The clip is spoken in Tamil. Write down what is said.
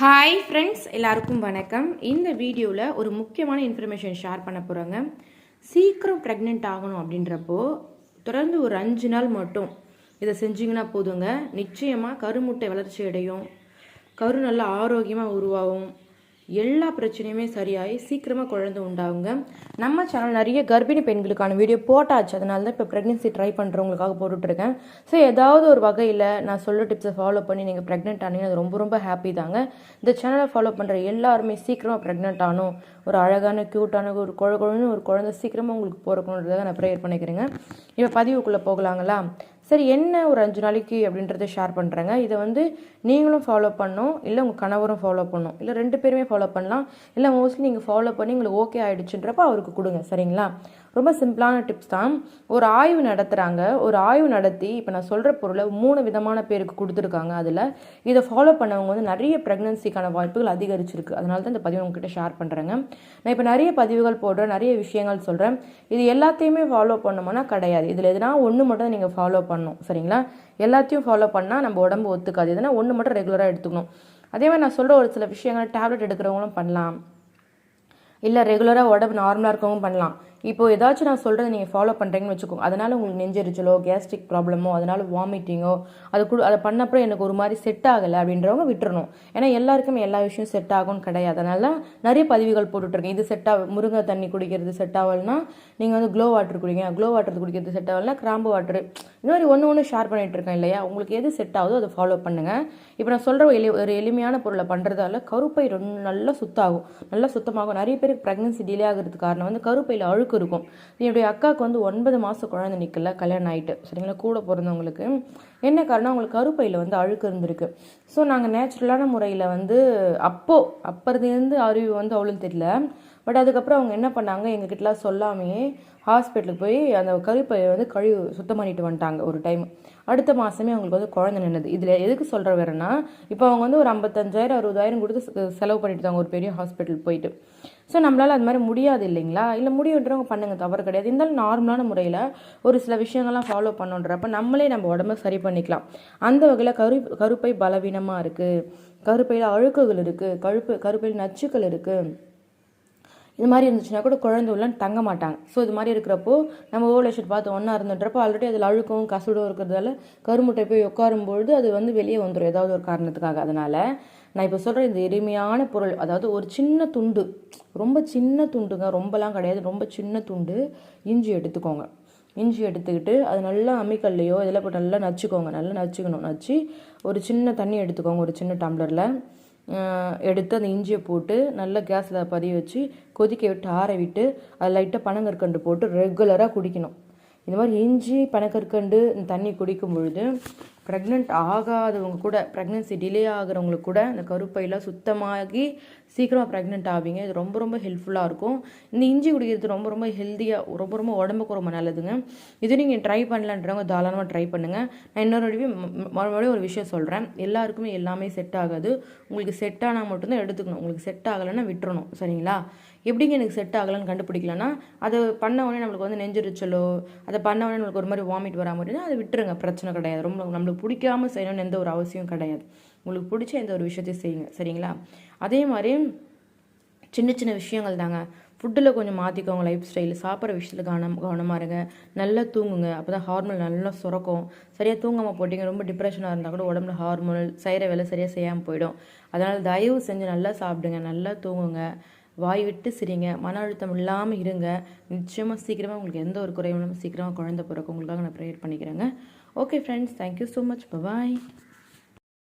ஹாய் ஃப்ரெண்ட்ஸ் எல்லாருக்கும் வணக்கம். இந்த வீடியோவில் ஒரு முக்கியமான இன்ஃபர்மேஷன் ஷேர் பண்ண போகிறோங்க சீக்கிரம் ப்ரெக்னென்ட் ஆகணும் அப்படின்றப்போ தொடர்ந்து ஒரு அஞ்சு நாள் மட்டும் இதை செஞ்சிங்கன்னா போதுங்க. நிச்சயமாக கருமுட்டை வளர்ச்சி அடையும். கரு நல்லா ஆரோக்கியமாக உருவாகும். எல்லா பிரச்சனையுமே சரியாகி சீக்கிரமாக குழந்தை உண்டாகுங்க. நம்ம சேனல் நிறைய கர்ப்பிணி பெண்களுக்கான வீடியோ போட்டாச்சு. அதனால தான் இப்போ ப்ரெக்னென்சி ட்ரை பண்ணுறவங்களுக்காக போட்டுட்ருக்கேன். ஸோ ஏதாவது ஒரு வகையில் நான் சொல்ல டிப்ஸை ஃபாலோ பண்ணி நீங்கள் ப்ரெக்னென்ட் ஆனீங்கன்னா அது ரொம்ப ரொம்ப ஹாப்பி தாங்க. இந்த சேனலை ஃபாலோ பண்ணுற எல்லாருமே சீக்கிரமாக ப்ரெக்னென்ட் ஆகணும். ஒரு அழகான க்யூட்டான ஒரு குழ குழந்தை ஒரு குழந்தை சீக்கிரமாக உங்களுக்கு பிறக்கணுன்றதை நான் ப்ரேயர் பண்ணிக்கிறேங்க. இப்போ பதிவுக்குள்ளே போகலாங்களா? சரி என்ன ஒரு அஞ்சு நாளைக்கு அப்படின்றத ஷேர் பண்ணுறேங்க இதை வந்து நீங்களும் ஃபாலோ பண்ணணும் இல்லை உங்கள் கணவரும் ஃபாலோ பண்ணணும். இல்லை ரெண்டு பேருமே ஃபாலோ பண்ணலாம். இல்லை மோஸ்ட்லி நீங்கள் ஃபாலோ பண்ணி உங்களுக்கு ஓகே ஆகிடுச்சுன்றப்போ அவருக்கு கொடுங்க சரிங்களா? ரொம்ப சிம்பிளான டிப்ஸ் தான். ஒரு ஆய்வு நடத்துகிறாங்க ஒரு ஆய்வு நடத்தி இப்போ நான் சொல்கிற பொருளை மூணு விதமான பேருக்கு கொடுத்துருக்காங்க அதில். இதை ஃபாலோ பண்ணவங்க வந்து நிறைய ப்ரெக்னன்சிக்கான வாய்ப்புகள் அதிகரிச்சிருக்கு. அதனால தான் இந்த பதிவு உங்ககிட்ட ஷேர் பண்ணுறேங்க நான் இப்போ நிறைய பதிவுகள் போடுறேன் நிறைய விஷயங்கள் சொல்கிறேன் இது எல்லாத்தையுமே ஃபாலோ பண்ணுமோனா கிடையாது. இதில் எதுனா ஒன்று மட்டும் நீங்கள் ஃபாலோ பண்ணணும். சரிங்களா? எல்லாத்தையும் ஃபாலோ பண்ணால் நம்ம உடம்பு ஒத்துக்காது. எதுனா ஒன்று மட்டும் ரெகுலராக எடுத்துக்கணும். அதே மாதிரி நான் சொல்கிற ஒரு சில விஷயங்கள் டேப்லெட் எடுக்கிறவங்களும் பண்ணலாம். இல்லை ரெகுலராக உடம்பு நார்மலாக இருக்கவங்க பண்ணலாம். இப்போ ஏதாச்சும் நான் சொல்கிறத நீங்கள் ஃபாலோ பண்ணுறீங்கன்னு வச்சுக்கோங்க. அதனால் உங்களுக்கு நெஞ்செரிச்சலோ கேஸ்ட்ரிக் ப்ராப்ளமோ அதனால் வாமிட்டிங்கோ அது கூட அதை பண்ணப்போ எனக்கு ஒரு மாதிரி செட் ஆகலை அப்படின்றவங்க விட்டுறணும். ஏன்னா எல்லாருக்குமே எல்லா விஷயம் செட் ஆகும்னு கிடையாது. அதனால நிறைய பதிவுகள் போட்டுட்ருக்கேன். இது செட் ஆக முருங்கை தண்ணி குடிக்கிறது செட் ஆகலைன்னா நீங்கள் வந்து க்ளோ வாட்டர் குடிங்க. க்ளோ வாட்டர் குடிக்கிறது செட் ஆகலைன்னா கிராம்பு வாட்டர் இந்த மாதிரி ஒன்று ஒன்று ஷேர் பண்ணிகிட்டு இருக்கேன் இல்லையா? உங்களுக்கு எது செட் ஆகுதோ அதை ஃபாலோ பண்ணுங்கள் இப்போ நான் சொல்கிற எளி ஒரு எளிமையான பொருளை பண்ணுறதால கருப்பை ரொம்ப நல்லா சுத்தாகும். நல்லா சுத்தமாகும். நிறைய பேருக்கு ப்ரெக்னன்சி டிலே ஆகிறதுக்கு காரணம் வந்து கருப்பையில் அழுக்கு இருக்கும். என்னுடைய அக்காவுக்கு வந்து ஒன்பது மாதம் குழந்தை நிற்கல கல்யாணம் ஆகிட்டு சரிங்களா? கூட பிறந்தவங்களுக்கு. என்ன காரணம் அவங்களுக்கு கருப்பையில் வந்து அழுக்கு இருந்திருக்கு. ஸோ நாங்கள் நேச்சுரலான முறையில் வந்து அப்போது அப்போதுலேருந்து அறிவு வந்து அவ்வளோ தெரியல. பட் அதுக்கப்புறம் அவங்க என்ன பண்ணாங்க? எங்ககிட்டலாம் சொல்லாமையே ஹாஸ்பிட்டலுக்கு போய் அந்த கருப்பையை வந்து கழுவி சுத்தம் பண்ணிட்டு வந்துட்டாங்க ஒரு டைம் அடுத்த மாதமே அவங்களுக்கு வந்து குழந்தை நின்றுது இதில் எதுக்கு சொல்கிற வேறனா இப்போ அவங்க வந்து ஒரு ஐம்பத்தஞ்சாயிரம் அறுபதாயிரம் கொடுத்து செலவு பண்ணிட்டு ஒரு பெரிய ஹாஸ்பிட்டல் போயிட்டு. ஸோ நம்மளால் அது மாதிரி முடியாது இல்லைங்களா? இல்லை முடியுன்றவங்க பண்ணுங்க தவறு கிடையாது. இருந்தாலும் நார்மலான முறையில் ஒரு சில விஷயங்கள்லாம் ஃபாலோ பண்ணுன்றப்ப நம்மளே நம்ம உடம்ப சரி பண்ணிக்கலாம். அந்த வகையில் கரு கருப்பை பலவீனமாக இருக்குது கருப்பையில் அழுக்குகள் இருக்குது கழுப்பு கருப்பையில் நச்சுக்கள் இருக்குது இது மாதிரி இருந்துச்சுன்னா கூட குழந்தை உள்ள தங்க மாட்டாங்க. ஸோ இது மாதிரி இருக்கிறப்போ நம்ம ஓவலேஷன் பார்த்து ஒன்றா இருந்துன்றப்போ ஆல்ரெடி அதில் அழுக்கும் கசுடும் இருக்கிறதால கருமுட்டை போய் உட்காரும்பொழுது அது வந்து வெளியே வந்துடும் ஏதாவது ஒரு காரணத்துக்காக. அதனால் நான் இப்போ சொல்கிற இந்த எளிமையான பொருள் அதாவது ஒரு சின்ன துண்டு ரொம்ப சின்ன துண்டுங்க ரொம்பலாம் கிடையாது ரொம்ப சின்ன துண்டு இஞ்சி எடுத்துக்கோங்க. இஞ்சி எடுத்துக்கிட்டு அது நல்லா அம்மிக்கல்லையோ இதில் போட்டு நல்லா நச்சுக்கோங்க நல்லா நச்சுக்கணும். நச்சு ஒரு சின்ன தண்ணி எடுத்துக்கோங்க ஒரு சின்ன டம்ளரில். எடுத்து அந்த இஞ்சியை போட்டு நல்லா கேஸில் பதிய வச்சு கொதிக்க விட்டு ஆற விட்டு அதில் லைட்டாக பனங்கற்கண்டு போட்டு ரெகுலராக குடிக்கணும். இந்த மாதிரி இஞ்சி பனக்கற்கண்டு தண்ணி குடிக்கும் பொழுது ப்ரெக்னென்ட் ஆகாதவங்க கூட ப்ரெக்னென்சி டிலே ஆகிறவங்களுக்கு கூட இந்த கருப்பையெல்லாம் சுத்தமாகி சீக்கிரமாக ப்ரெக்னென்ட் ஆவீங்க. இது ரொம்ப ரொம்ப ஹெல்ப்ஃபுல்லாக இருக்கும். இந்த இஞ்சி குடிக்கிறது ரொம்ப ரொம்ப ஹெல்த்தியாக ரொம்ப ரொம்ப உடம்புக்கு ரொம்ப நல்லதுங்க. இது நீங்கள் ட்ரை பண்ணலான்றவங்க தாராளமாக ட்ரை பண்ணுங்கள் நான் இன்னொரு மறுபடியும் ஒரு விஷயம் சொல்கிறேன் எல்லாருக்குமே எல்லாமே செட் ஆகாது. உங்களுக்கு செட் ஆனால் மட்டும்தான் எடுத்துக்கணும். உங்களுக்கு செட் ஆகலைன்னா விட்டுறணும். சரிங்களா? எப்படிங்க எனக்கு செட் ஆகலைன்னு கண்டுபிடிக்கலன்னா அதை பண்ண உடனே நம்மளுக்கு வந்து நெஞ்சுரிச்சலோ அதை பண்ண உடனே நம்மளுக்கு ஒரு மாதிரி வாமிட் வராமல் இருந்தால் அதை விட்டுருங்க பிரச்சனை கிடையாது. ரொம்ப நம்மளுக்கு பிடிக்காமல் செய்யணும்னு எந்த ஒரு அவசியம் கிடையாது. உங்களுக்கு பிடிச்ச எந்த ஒரு விஷயத்தையும் செய்யுங்க சரிங்களா? அதே மாதிரி சின்ன சின்ன விஷயங்கள் தாங்க. ஃபுட்டில் கொஞ்சம் மாற்றிக்கோங்க லைஃப் ஸ்டைல் சாப்பிட்ற விஷயத்தில் கவனம் கவனமாக இருங்க. நல்லா தூங்குங்க. அப்போ தான் ஹார்மோன் நல்லா சுரக்கும். சரியாக தூங்காமல் போட்டிங்க ரொம்ப டிப்ரெஷனாக இருந்தால் கூட உடம்புல ஹார்மோன் செய்கிற வேலை சரியாக செய்யாமல் போயிடும். அதனால் தயவு செஞ்சு நல்லா சாப்பிடுங்க நல்லா தூங்குங்க. வாய் விட்டு சிரிங்க. மன அழுத்தம் இல்லாமல் இருங்க. நிச்சயமாக சீக்கிரமாக உங்களுக்கு எந்த ஒரு குறையும் இல்லாமல் சீக்கிரமாக குழந்தை பிறக்கும். உங்களுக்காக நான் ப்ரேயர் பண்ணிக்கிறேங்க. Okay friends thank you so much bye